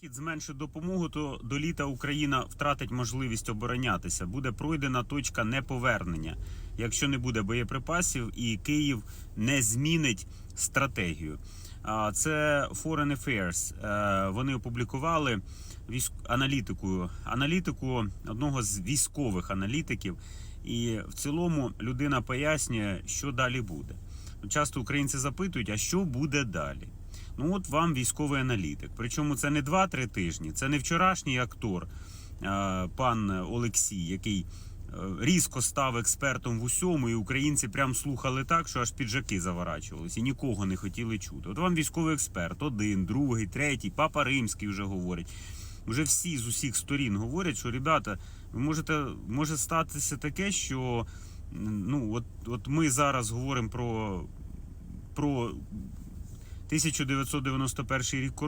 Хід зменшить допомогу, то до літа Україна втратить можливість оборонятися. Буде пройдена точка неповернення, якщо не буде боєприпасів, і Київ не змінить стратегію. Це Foreign Affairs. Е, Вони опублікували аналітику, аналітику одного з військових аналітиків. І в цілому людина пояснює, що далі буде. Часто українці запитують, а що буде далі? Ну от вам військовий аналітик. Причому це не 2-3 тижні, це не вчорашній актор, е, пан Олексій, який е, різко став експертом в усьому, і українці прям слухали так, що аж піджаки заворачувалися і нікого не хотіли чути. От вам військовий експерт, один, другий, третій, папа римський вже говорить. Вже всі з усіх сторін говорять, що ребята, ви можете може статися таке, що ну от, от ми зараз говоримо про, про 1991 рік